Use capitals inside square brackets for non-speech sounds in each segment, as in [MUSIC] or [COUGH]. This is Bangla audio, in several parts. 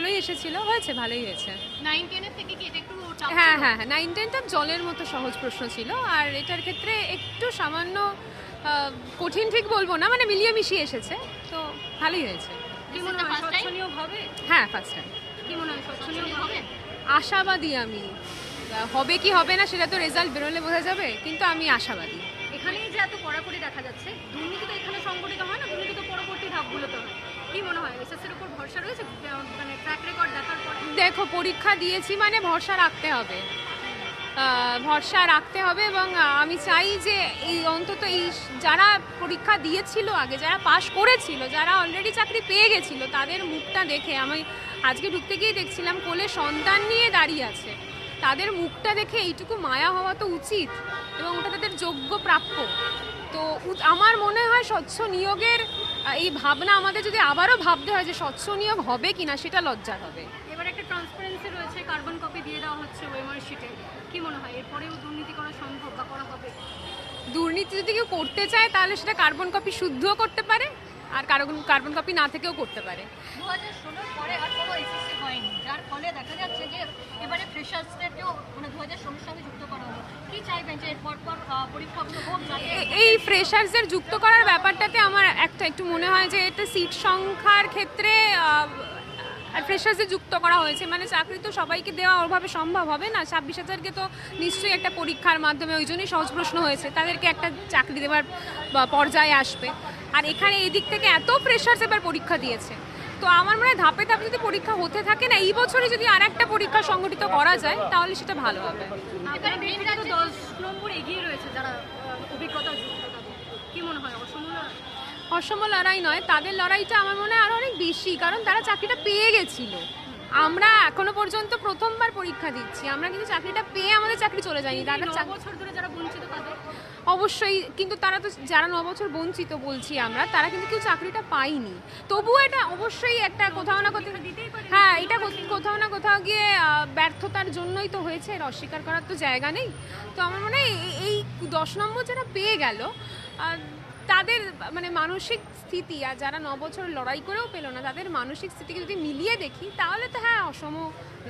ভালোই এসেছিল হয়েছে ভালোই হয়েছে। নাইন টেনের থেকে কি এটা একটু tough হ্যাঁ হ্যাঁ হ্যাঁ নাইন টেনটা জলের মতো সহজ প্রশ্ন ছিল আর এটার ক্ষেত্রে একটু সামান্য কঠিন ঠিক বলব না মানে মিলিয়ে মিশিয়ে এসেছে তো ভালোই হয়েছে। কি মনে হয় হ্যাঁ ফার্স্ট টাইম কি মনে হয় হবে আশাবাদী আমি। হবে কি হবে না সেটা তো রেজাল্ট বেরোলে বোঝা যাবে কিন্তু আমি আশাবাদী। এখানেই যে এত কড়াকড়ি দেখা যাচ্ছে দুর্নীতি তো এখানে সংগঠিত হয় না দুর্নীতি তো পরবর্তী ধাপগুলোতে হয়। মনে হয়? উপর ভরসা রয়েছে? মানে দেখো, পরীক্ষা দিয়েছি মানে ভরসা রাখতে হবে। ভরসা রাখতে হবে এবং আমি চাই যে এই অন্তত এই যারা পরীক্ষা দিয়েছিল আগে, যারা পাশ করেছিল, যারা অলরেডি চাকরি পেয়ে গেছিল, তাদের মুখটা দেখে আমি আজকে ঢুকতে গিয়ে দেখছিলাম কোলে সন্তান নিয়ে দাঁড়িয়ে আছে। তাদের মুখটা দেখে এইটুকু মায়া হওয়া তো উচিত এবং ওটা তাদের যোগ্য প্রাপ্য। তো আমার মনে হয় স্বচ্ছ নিয়োগের এই ভাবনা আমাদের যদি আবারও ভাবতে হয় যে স্বচ্ছ নিয়োগ হবে কিনা সেটা লজ্জার হবে। এবার একটা ট্রান্সপারেন্সি রয়েছে কার্বন কপি দিয়ে দেওয়া হচ্ছে ওয়েমার শিটে কি মনে হয় এরপরেও দুর্নীতি করা সম্ভব বা করা হবে? দুর্নীতি যদি কেউ করতে চায় তাহলে সেটা কার্বন কপি শুদ্ধও করতে পারে আর কার্বন কার্বন কপি না থেকেও করতে পারে। দু হাজার ষোলোর পরে আর কোনো এসএসসি হয়নি যার ফলে দেখা যাচ্ছে যে এবারে ফ্রেশার্সদেরকেও মানে দু হাজার সঙ্গে যুক্ত করা হলো। এই ফ্রেশার্সদের যুক্ত করার ব্যাপারটাতে আমার একটা একটু মনে হয় যে এটা সিট সংখ্যার ক্ষেত্রে ফ্রেশার্সে যুক্ত করা হয়েছে। মানে চাকরি তো সবাইকে দেওয়া ওভাবে সম্ভব হবে না। ছাব্বিশ হাজারকে তো নিশ্চয়ই একটা পরীক্ষার মাধ্যমে ওই জন্যই সহজ প্রশ্ন হয়েছে। তাদেরকে একটা চাকরি দেওয়ার পর্যায়ে আসবে। আর এখানে এই দিক থেকে এত ফ্রেশার্স এবার পরীক্ষা দিয়েছে। তো আমার মনে হয় ধাপে ধাপে যদি পরীক্ষা হতে থাকে না এই বছরে যদি আর একটা পরীক্ষা সংগঠিত করা যায় তাহলে সেটা ভালো হবে। এগিয়ে রয়েছে যারা অভিজ্ঞতা কি মনে হয়? অসম লড়াই? নয় তাদের লড়াইটা আমার মনে হয় আরও অনেক বেশি কারণ তারা চাকরিটা পেয়ে গেছিল। আমরা এখনও পর্যন্ত প্রথমবার পরীক্ষা দিচ্ছি আমরা কিন্তু চাকরিটা পেয়ে আমাদের চাকরি চলে যায়নি তারা বছর ধরে যারা বঞ্চিত তাদের অবশ্যই, কিন্তু তারা তো যারা নবছর বছর বঞ্চিত বলছি আমরা, তারা কিন্তু কেউ চাকরিটা পাইনি তবুও এটা অবশ্যই একটা কোথাও না কোথাও হ্যাঁ এটা কোথ- কোথাও না কোথাও গিয়ে ব্যর্থতার জন্যই তো হয়েছে, এর অস্বীকার করার তো জায়গা নেই। তো আমার মনে হয় এই- দশ নম্বর যারা পেয়ে গেল তাদের মানে মানসিক স্থিতি আর যারা ন বছর লড়াই করেও পেল না তাদের মানসিক স্থিতিকে যদি মিলিয়ে দেখি তাহলে তো হ্যাঁ অসম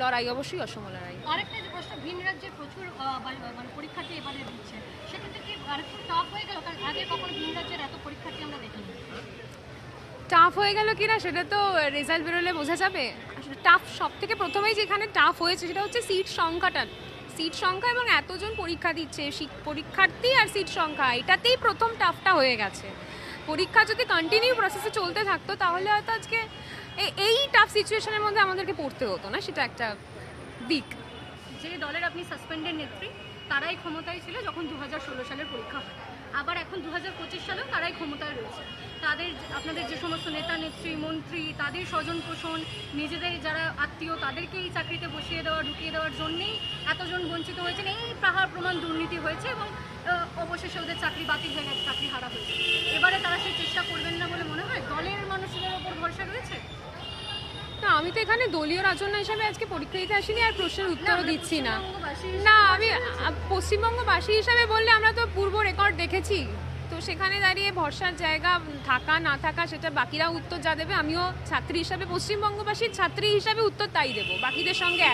লড়াই অবশ্যই অসম লড়াই। আরেকটা যে প্রশ্ন ভিন রাজ্যের প্রচুর মানে পরীক্ষার্থী এবারে দিচ্ছে। সেক্ষেত্রে কি আরেকটু টাফ হয়ে গেল? কারণ আগে কখনো ভিন রাজ্যের এত পরীক্ষার্থী আমরা দেখিনি। টাফ হয়ে গেল কিনা সেটা তো রেজাল্ট বেরোলে বোঝা যাবে। আসলে টাফ সব থেকে প্রথমেই যেখানে টাফ হয়েছে সেটা হচ্ছে সিট সংখ্যাটা। সিট সংখ্যা এবং এতজন পরীক্ষা দিচ্ছে। পরীক্ষার্থী আর সিট সংখ্যা, এটাতেই প্রথম টাফটা হয়ে গেছে। পরীক্ষা যদি কন্টিনিউ প্রসেসে চলতে থাকতো, তাহলে হয়তো আজকে এই টাফ সিচুয়েশনের মধ্যে আমাদেরকে পড়তে হতো না, সেটা একটা দিক। যে দলের আপনি সাসপেন্ডেড নেত্রী, তারাই ক্ষমতায় ছিল যখন দু হাজার ষোলো সালের পরীক্ষা হয়। আবার এখন দু হাজার পঁচিশ সালেও তারাই ক্ষমতায় রয়েছে। তাদের আপনাদের যে সমস্ত নেতা, নেত্রী, মন্ত্রী, তাদের স্বজন পোষণ, নিজেদের যারা আত্মীয় তাদেরকে এই চাকরিতে বসিয়ে দেওয়া, ঢুকিয়ে দেওয়ার জন্যেই এতজন বঞ্চিত হয়েছেন। এই প্রাহার প্রমাণ দুর্নীতি হয়েছে এবং অবশেষে ওদের চাকরি বাতিল হয়ে গেছে, চাকরি হারা হয়েছে। এবারে তারা সেই চেষ্টা করবেন না বলে মনে হয়? দলের মানুষদের ওপর ভরসা রয়েছে না আমি তো এখানে দলীয় রাজন্য হিসাবে আজকে পরীক্ষা দিতে আসিনি আর প্রশ্নের উত্তরও মানে দিচ্ছি না। না আমি পশ্চিমবঙ্গবাসী হিসাবে বললে আমরা তো পূর্ব রেকর্ড দেখেছি। তো সেখানে দাঁড়িয়ে ভরসার জায়গা থাকা না থাকা সেটা বাকিরা উত্তর যা দেবে আমিও ছাত্রী হিসাবে পশ্চিমবঙ্গবাসীর ছাত্রী হিসাবে উত্তর তাই দেবো। বাকিদের সঙ্গে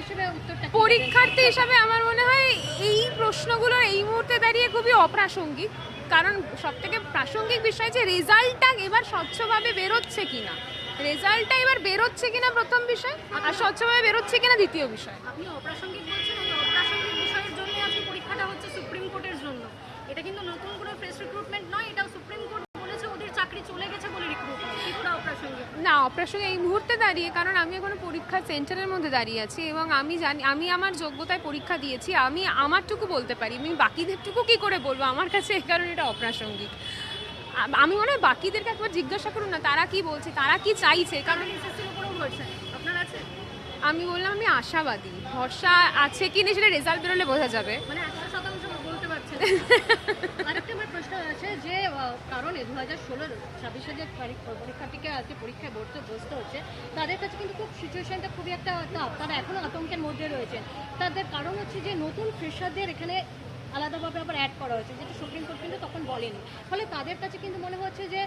হিসেবে পরীক্ষার্থী হিসাবে আমার মনে হয় এই প্রশ্নগুলো এই মুহূর্তে দাঁড়িয়ে খুবই অপ্রাসঙ্গিক। কারণ সব থেকে প্রাসঙ্গিক বিষয় যে রেজাল্টটা এবার স্বচ্ছভাবে বেরোচ্ছে কিনা। রেজাল্টটা এবার বেরোচ্ছে কিনা প্রথম বিষয় আর স্বচ্ছভাবে বেরোচ্ছে কিনা দ্বিতীয় বিষয়। আপনি অপ্রাসঙ্গিক বলছেন ওই অপ্রাসঙ্গিক বিষয়ের জন্য আজকে পরীক্ষাটা হচ্ছে সুপ্রিম কোর্টের জন্য। এটা কিন্তু নতুন কোনো ফ্রেশ রিক্রুটমেন্ট নয় এটাও সুপ্রিম কোর্ট বলেছে ওদের চাকরি চলে গেছে বলে রিক্রুটমেন্ট না অপ্রাসঙ্গিক এই মুহূর্তে দাঁড়িয়ে কারণ আমি এখনও পরীক্ষা সেন্টারের মধ্যে দাঁড়িয়ে আছি এবং আমি জানি আমি আমার যোগ্যতায় পরীক্ষা দিয়েছি আমি আমারটুকু বলতে পারি আমি বাকিদেরটুকু কি করে বলব? আমার কাছে এই কারণে এটা অপ্রাসঙ্গিক। আমি মনে হয় বাকিদেরকে একবার জিজ্ঞাসা করুন না তারা কি বলছে তারা কি চাইছে কারণ আমি বললাম আমি আশাবাদী। ভরসা আছে কি না সেটা রেজাল্ট বেরোলে বোঝা যাবে। মানে [LAUGHS] আরেকটা আমার প্রশ্ন আছে যে কারণে দু হাজার ষোলোর ছাব্বিশে যে আজকে পরীক্ষায় বসতে বসতে হচ্ছে তাদের কাছে কিন্তু খুব সিচুয়েশনটা খুবই একটা টাফ তারা এখনও আতঙ্কের মধ্যে রয়েছেন তাদের কারণ হচ্ছে যে নতুন ফ্রেশারদের এখানে আলাদাভাবে আবার অ্যাড করা হয়েছে, যেটা সুপ্রিম কোর্ট কিন্তু তখন বলেনি। ফলে তাদের কাছে কিন্তু মনে হচ্ছে যে,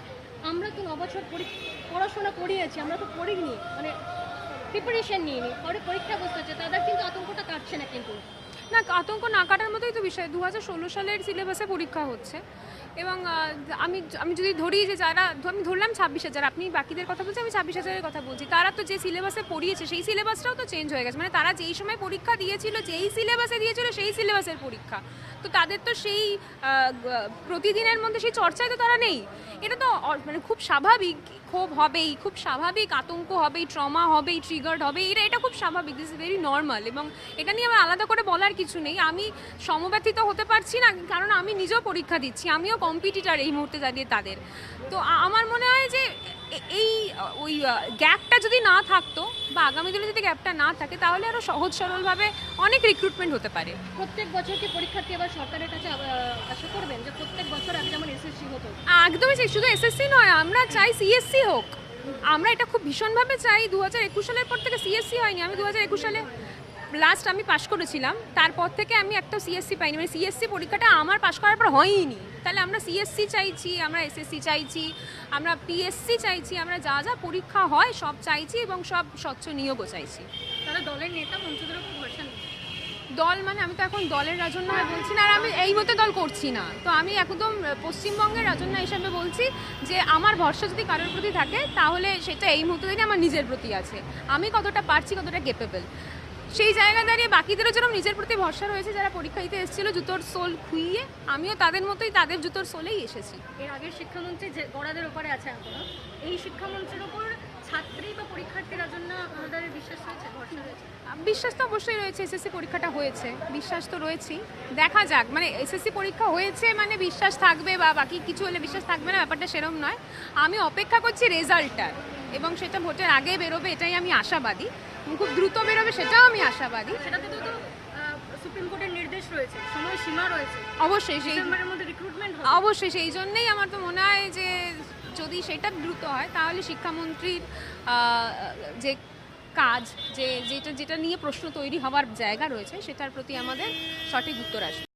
আমরা তো নবছর পড়াশোনা করিয়েছি, আমরা তো পড়িনি মানে প্রিপারেশন নিইনি, পরে পরীক্ষা বসতে হচ্ছে, তাদের কিন্তু আতঙ্কটা কাটছে না কিন্তু। না, আতঙ্ক না কাটার মতোই তো বিষয়। দু হাজার ষোলো সালের সিলেবাসে পরীক্ষা হচ্ছে। এবং আমি আমি যদি ধরি যে যারা, আমি ধরলাম ছাব্বিশ হাজার, আপনি বাকিদের কথা বলছি আমি ছাব্বিশ হাজারের কথা বলছি। তারা তো যে সিলেবাসে পড়িয়েছে, সেই সিলেবাসটাও তো চেঞ্জ হয়ে গেছে। মানে তারা যেই সময় পরীক্ষা দিয়েছিল, যেই সিলেবাসে দিয়েছিল, সেই সিলেবাসের পরীক্ষা। তো তাদের তো সেই প্রতিদিনের মধ্যে সেই চর্চায় তো তারা নেই। এটা তো মানে খুব স্বাভাবিক ক্ষোভ হবেই, খুব স্বাভাবিক আতঙ্ক হবেই ট্রমা হবেই ট্রিগার্ড হবে এটা এটা খুব স্বাভাবিক দিস ইজ ভেরি নর্মাল এবং এটা নিয়ে আমার আলাদা করে বলার কিছু নেই। আমি সমব্যথিত হতে পারছি না, কারণ আমি নিজেও পরীক্ষা দিচ্ছি, আমিও কম্পিটিটার এই মুহূর্তে দাঁড়িয়ে তাদের। তো আমার মনে হয় যে এই ওই গ্যাপটা যদি না থাকতো বা আগামী দিনে যদি গ্যাপটা না থাকে তাহলে আরও সহজ সরলভাবে অনেক রিক্রুটমেন্ট হতে পারে। প্রত্যেক বছর কি পরীক্ষার্থী এবার সরকারের কাছে আশা করবেন যে প্রত্যেক বছর আগে যেমন এসএসসি হতো? একদমই শুধু এসএসসি নয় আমরা চাই সিএসসি হোক। আমরা এটা খুব ভীষণভাবে চাই। দু হাজার একুশ সালের পর থেকে সিএসসি হয়নি। আমি দু হাজার একুশ সালে লাস্ট আমি পাশ করেছিলাম তারপর থেকে আমি একটা সিএসসি পাইনি। মানে সিএসসি পরীক্ষাটা আমার পাশ করার পর হয়ইনি। তাহলে আমরা সিএসসি চাইছি আমরা এসএসসি চাইছি আমরা পিএসসি চাইছি আমরা যা যা পরীক্ষা হয় সব চাইছি এবং সব স্বচ্ছ নিয়োগও চাইছি। তারা দলের নেতা মন্ত্রীদের উপর ভরসা দল মানে আমি তো এখন দলের রাজন্য বলছি না আর আমি এই মতো দল করছি না। তো আমি একদম পশ্চিমবঙ্গের রাজন্য হিসাবে বলছি যে আমার ভরসা যদি কারোর প্রতি থাকে তাহলে সেটা এই মুহূর্তে আমার নিজের প্রতি আছে। আমি কতটা পারছি কতটা কেপেবল সেই জায়গা দাঁড়িয়ে বাকিদেরও যেরকম নিজের প্রতি ভরসা রয়েছে যারা পরীক্ষা দিতে এসেছিল জুতোর সোল খুইয়ে আমিও তাদের মতোই তাদের জুতোর সোলেই এসেছি। এর আগের শিক্ষামন্ত্রী যে গড়াদের ওপরে আছে এখনও এই শিক্ষামন্ত্রীর ওপর ছাত্রী বা পরীক্ষার্থীরা জন্য আমাদের বিশ্বাস হয়েছে ভরসা হয়েছে বিশ্বাস তো অবশ্যই রয়েছে এসএসসি পরীক্ষাটা হয়েছে বিশ্বাস তো রয়েছেই দেখা যাক মানে এসএসসি পরীক্ষা হয়েছে মানে বিশ্বাস থাকবে বা বাকি কিছু হলে বিশ্বাস থাকবে না ব্যাপারটা সেরকম নয়। আমি অপেক্ষা করছি রেজাল্টটার। এবং সেটা ভোটের আগে বেরোবে এটাই আমি আশাবাদী। খুব দ্রুত বেরোবে সেটাও আমি আশাবাদী। সেটাতে তো তো সুপ্রিম কোর্টের নির্দেশ রয়েছে সময় সীমা রয়েছে। অবশ্যই সেই মধ্যে রিক্রুটমেন্ট অবশ্যই সেই জন্যেই আমার তো মনে হয় যে যদি সেটা দ্রুত হয় তাহলে শিক্ষামন্ত্রীর যে কাজ যে যেটা যেটা নিয়ে প্রশ্ন তৈরি হওয়ার জায়গা রয়েছে সেটার প্রতি আমাদের সঠিক উত্তর আসবে।